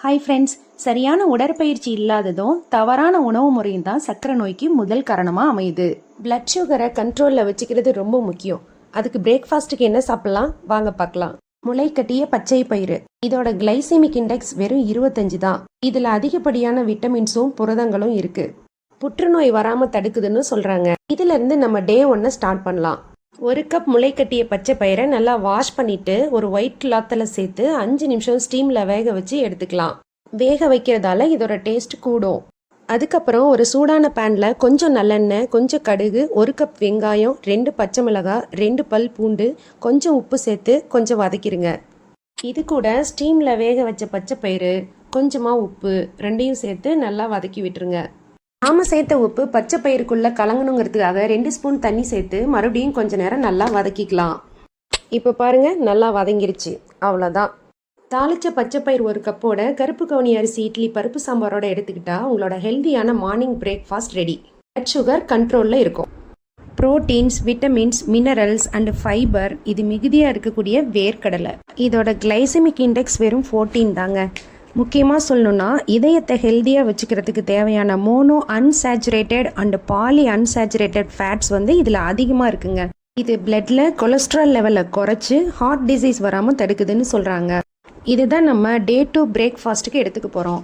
Hi friends சரியான உடற்பயிற்சி இல்லாததும் தவறான உணவு முறையும் தான் சர்க்கரை நோய்க்கு முதல் காரணமாக அமையுது. பிளட் சுகரை கண்ட்ரோலில் வச்சுக்கிறது ரொம்ப முக்கியம். அதுக்கு பிரேக்ஃபாஸ்ட்டுக்கு என்ன சாப்பிடலாம்? வாங்க பார்க்கலாம். முளை கட்டிய பச்சை பயிறு. இதோட கிளைசிமிக் இண்டெக்ஸ் வெறும் இருபத்தஞ்சு தான். இதில் அதிகப்படியான விட்டமின்ஸும் புரதங்களும் இருக்கு. புற்றுநோய் வராமல் தடுக்குதுன்னு சொல்கிறாங்க இதுலேருந்து நம்ம டே ஒன்னை ஸ்டார்ட் பண்ணலாம். ஒரு கப் முளை கட்டிய பச்சை பயிரை நல்லா வாஷ் பண்ணிட்டு ஒரு ஒயிட் கிளாத்தில் சேர்த்து அஞ்சு நிமிஷம் ஸ்டீமில் வேக வச்சு எடுத்துக்கலாம். வேக வைக்கிறதால இதோட டேஸ்ட் கூடும். அதுக்கப்புறம் ஒரு சூடான பேனில் கொஞ்சம் நல்லெண்ணெய் கொஞ்சம் கடுகு ஒரு கப் வெங்காயம் ரெண்டு பச்சை மிளகாய் ரெண்டு பல் பூண்டு கொஞ்சம் உப்பு சேர்த்து கொஞ்சம் வதக்கிடுங்க இது கூட ஸ்டீமில் வேக வச்ச பச்சை பயிறு கொஞ்சமாக உப்பு ரெண்டையும் சேர்த்து நல்லா வதக்கி விட்டுருங்க. ஆமாம் சேர்த்த உப்பு பச்சை பயிருக்குள்ளே கலங்கணுங்கிறதுக்காக ரெண்டு ஸ்பூன் தண்ணி சேர்த்து மறுபடியும் கொஞ்ச நேரம் நல்லா வதக்கிக்கலாம். இப்போ பாருங்க நல்லா வதங்கிருச்சு. அவ்வளோதான் தாளிச்ச பச்சை பயிர் ஒரு கப்போட கருப்பு கவுனி அரிசி இட்லி பருப்பு சாம்பாரோட எடுத்துக்கிட்டா உங்களோட ஹெல்தியான morning breakfast ready. Blood sugar கண்ட்ரோலில் இருக்கும். Proteins vitamins minerals and fibre இது மிகுதியாக இருக்கக்கூடிய வேர்க்கடலை. இதோட கிளைசமிக் இண்டெக்ஸ் வெறும் ஃபோர்டீன் தாங்க. முக்கியமாக சொல்லணும்னா இதயத்தை ஹெல்த்தியாக வச்சுக்கிறதுக்கு தேவையான mono unsaturated and poly unsaturated fats வந்து இதில் அதிகமாக இருக்குங்க. இது பிளட்டில் கொலஸ்ட்ரால் லெவலை குறைச்சி ஹார்ட் டிசீஸ் வராமல் தடுக்குதுன்னு சொல்கிறாங்க இதுதான் நம்ம டே டு பிரேக்ஃபாஸ்ட்டுக்கு எடுத்துக்க போகிறோம்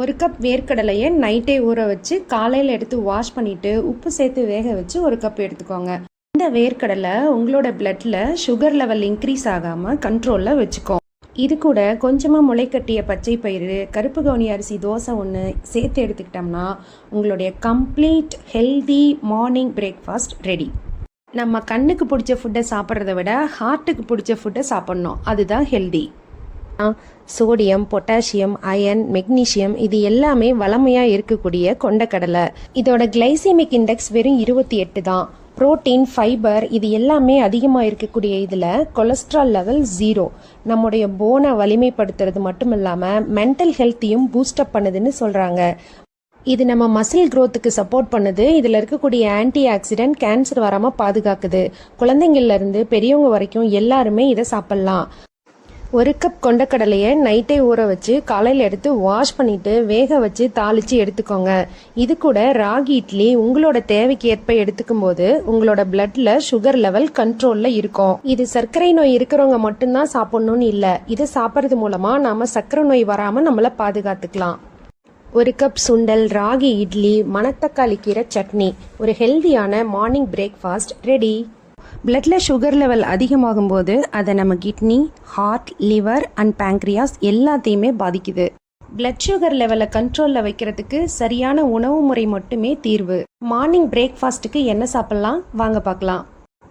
ஒரு கப் வேர்க்கடலையை நைட்டே ஊற வச்சு காலையில் எடுத்து வாஷ் பண்ணிவிட்டு உப்பு சேர்த்து வேக வச்சு ஒரு கப் எடுத்துக்கோங்க. இந்த வேர்க்கடலை உங்களோட பிளட்டில் சுகர் லெவல் இன்க்ரீஸ் ஆகாமல் கண்ட்ரோலில் வச்சுக்கோ. இது கூட கொஞ்சமாக முளைக்கட்டிய பச்சை பயிறு கருப்பு கவுனி அரிசி தோசை ஒன்று சேர்த்து எடுத்துக்கிட்டோம்னா உங்களுடைய complete healthy morning breakfast ready நம்ம கண்ணுக்கு பிடிச்ச ஃபுட்டை சாப்பிட்றத விட ஹார்ட்டுக்கு பிடிச்ச ஃபுட்டை சாப்பிட்ணும். அதுதான் healthy sodium potassium iron magnesium இது எல்லாமே வளமையாக இருக்கக்கூடிய கொண்டக்கடலை இதோட கிளைசிமிக் இண்டெக்ஸ் வெறும் இருபத்தி எட்டு தான். புரோட்டீன் ஃபைபர் இது எல்லாமே அதிகமாக இருக்கக்கூடிய இதில் கொலஸ்ட்ரால் லெவல் ஜீரோ. நம்முடைய போனை வலிமைப்படுத்துறது மட்டும் இல்லாமல் மென்டல் ஹெல்த்தையும் பூஸ்டப் பண்ணுதுன்னு சொல்கிறாங்க இது நம்ம மசில் க்ரோத்துக்கு சப்போர்ட் பண்ணுது. இதில் இருக்கக்கூடிய ஆன்டி ஆக்சிடென்ட் கேன்சர் வராமல் பாதுகாக்குது. குழந்தைங்கள்லேருந்து பெரியவங்க வரைக்கும் எல்லாருமே இதை சாப்பிட்லாம். ஒரு கப் கொண்டக்கடலையை நைட்டே ஊற வச்சு காலையில் எடுத்து வாஷ் பண்ணிட்டு வேக வச்சு தாளிச்சு எடுத்துக்கோங்க. இது கூட ராகி இட்லி உங்களோட தேவைக்கு ஏற்ப எடுத்துக்கும் போது உங்களோட பிளட்ல சுகர் லெவல் கண்ட்ரோல்ல இருக்கும். இது சர்க்கரை நோய் இருக்கிறவங்க மட்டும்தான் சாப்பிடணும்னு இல்லை. இதை சாப்பிட்றது மூலமா நாம சர்க்கரை நோய் வராம நம்மள பாதுகாத்துக்கலாம். ஒரு கப் சுண்டல் ராகி இட்லி மணத்தக்காளி கீரை சட்னி. ஒரு ஹெல்தியான மார்னிங் பிரேக்ஃபாஸ்ட் ரெடி பிளட்டில் சுகர் லெவல் அதிகமாகும் போது அதை நம்ம kidney heart liver and pancreas எல்லாத்தையுமே பாதிக்குது. பிளட் சுகர் லெவலை கண்ட்ரோலில் வைக்கிறதுக்கு சரியான உணவு முறை மட்டுமே தீர்வு. மார்னிங் பிரேக்ஃபாஸ்ட்டுக்கு என்ன சாப்பிட்லாம்? வாங்க பார்க்கலாம்.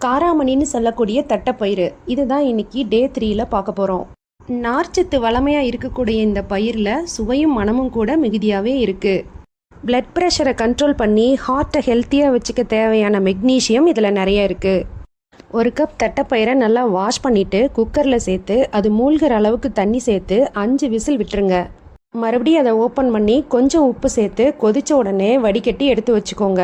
காராமணின்னு சொல்லக்கூடிய தட்டைப்பயிறு. இதுதான் இன்னைக்கு டே த்ரீல பார்க்க போகிறோம் நார்ச்சத்து வளமையாக இருக்கக்கூடிய இந்த பயிரில் சுவையும் மனமும் கூட மிகுதியாகவே இருக்குது பிளட் ப்ரெஷரை கண்ட்ரோல் பண்ணி ஹார்ட்டை ஹெல்த்தியாக வச்சுக்க தேவையான மெக்னீஷியம் இதில் நிறைய இருக்குது ஒரு கப் தட்டைப்பயிரை நல்லா வாஷ் பண்ணிவிட்டு குக்கரில் சேர்த்து அது மூழ்கிற அளவுக்கு தண்ணி சேர்த்து அஞ்சு விசில் விட்டுருங்க. மறுபடியும் அதை ஓப்பன் பண்ணி கொஞ்சம் உப்பு சேர்த்து கொதிச்ச உடனே வடிகட்டி எடுத்து வச்சுக்கோங்க.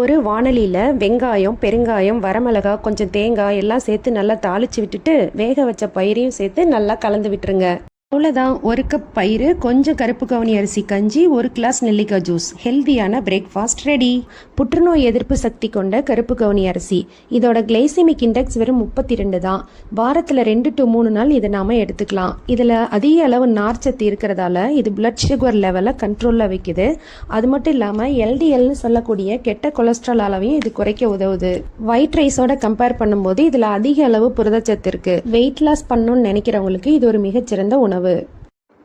ஒரு வானலியில் வெங்காயம் பெருங்காயம் வரமிளகாய் கொஞ்சம் தேங்காய் எல்லாம் சேர்த்து நல்லா தாளித்து விட்டுட்டு வேக வச்ச பயிரையும் சேர்த்து நல்லா கலந்து விட்டுருங்க. அவ்வளோதான் ஒரு கப் பயிறு கொஞ்சம் கருப்பு கவுனி அரிசி கஞ்சி ஒரு கிளாஸ் நெல்லிக்காய் ஜூஸ் ஹெல்தியான பிரேக்ஃபாஸ்ட் ரெடி புற்றுநோய் எதிர்ப்பு சக்தி கொண்ட கருப்பு கவுனி அரிசி. இதோட கிளைசிமிக் இண்டெக்ஸ் வெறும் முப்பத்தி ரெண்டு தான். வாரத்தில் ரெண்டு டு மூணு நாள் இதை நாம எடுத்துக்கலாம். இதில் அதிக அளவு நார்ச்சத்து இருக்கிறதால இது பிளட் சுகர் லெவலை கண்ட்ரோலில் வைக்குது. அது மட்டும் இல்லாமல் எல்டிஎல்னு சொல்லக்கூடிய கெட்ட கொலஸ்ட்ரால் அளவையும் இது குறைக்க உதவுது. ஒயிட் ரைஸோட கம்பேர் பண்ணும்போது இதில் அதிக அளவு புரதச்சத்து இருக்கு. வெயிட் லாஸ் பண்ணணும்னு நினைக்கிறவங்களுக்கு இது ஒரு மிகச்சிறந்த உணவு.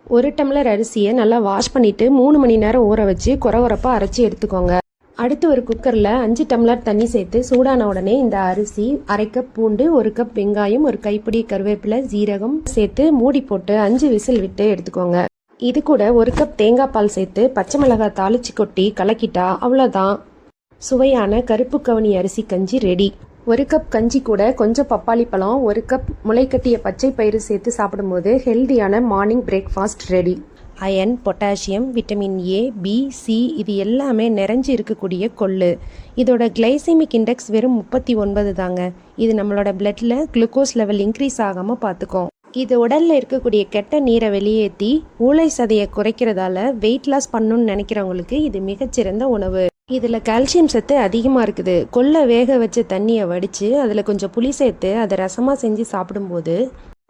ஒரு டம்ளர் அரிசியை நல்லா வாஷ் பண்ணிவிட்டு மூணு மணி நேரம் ஊற வச்சு குறகுறப்பாக அரைச்சி எடுத்துக்கோங்க. அடுத்து ஒரு குக்கரில் அஞ்சு டம்ளர் தண்ணி சேர்த்து சூடான உடனே இந்த அரிசி அரை கப் பூண்டு ஒரு கப் வெங்காயம் ஒரு கைப்பிடி கருவேப்பிலை ஜீரகம் சேர்த்து மூடி போட்டு அஞ்சு விசில் விட்டு எடுத்துக்கோங்க. இது கூட ஒரு கப் தேங்காய் பால் சேர்த்து பச்சை மிளகாய் தாளிச்சு கொட்டி கலக்கிட்டா அவ்வளோதான் சுவையான கருப்பு கவனி அரிசி கஞ்சி ரெடி ஒரு கப் கஞ்சி கூட கொஞ்சம் பப்பாளி பழம் ஒரு கப் முளைக்கட்டிய பச்சை பயிறு சேர்த்து சாப்பிடும்போது ஹெல்தியான morning breakfast ready iron potassium vitamin A B C இது எல்லாமே நிறைஞ்சு இருக்கக்கூடிய கொள்ளு. இதோட கிளைசிமிக் இண்டெக்ஸ் வெறும் முப்பத்தி ஒன்பது தாங்க. இது நம்மளோட பிளட்டில் குளுக்கோஸ் லெவல் இன்க்ரீஸ் ஆகாமல் பார்த்துக்கும் இது உடலில் இருக்கக்கூடிய கெட்ட நீரை வெளியேற்றி ஊளை சதையை குறைக்கிறதால வெயிட் லாஸ் பண்ணணும்னு நினைக்கிறவங்களுக்கு இது மிகச்சிறந்த உணவு. இதில் கால்சியம் சத்து அதிகமாக இருக்குது. கொல்லை வேக வச்ச தண்ணியை வடித்து அதில் கொஞ்சம் புளி சேர்த்து அதை ரசமாக செஞ்சு சாப்பிடும்போது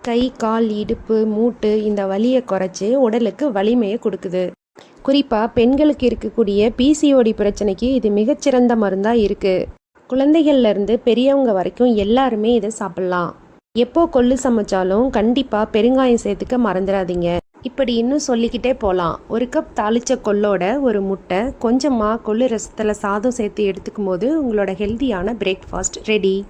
கை கால் இடுப்பு மூட்டு இந்த வலியை குறைச்சி உடலுக்கு வலிமையை கொடுக்குது. குறிப்பாக பெண்களுக்கு இருக்கக்கூடிய பிசிஓடி பிரச்சனைக்கு இது மிகச்சிறந்த மருந்தாக இருக்குது குழந்தைகள்லேருந்து பெரியவங்க வரைக்கும் எல்லாருமே இதை சாப்பிட்லாம். எப்போ கொள்ளு சமைச்சாலும் கண்டிப்பாக பெருங்காயம் சேர்த்துக்க மறந்துடாதீங்க. இப்படி இன்னும் சொல்லிக்கிட்டே போகலாம் ஒரு கப் தாளிச்ச கொள்ளோட ஒரு முட்டை கொஞ்சமாக கொள்ளு ரசத்தில் சாதம் சேர்த்து எடுத்துக்கும் போது உங்களோட ஹெல்த்தியான பிரேக்ஃபாஸ்ட் ரெடி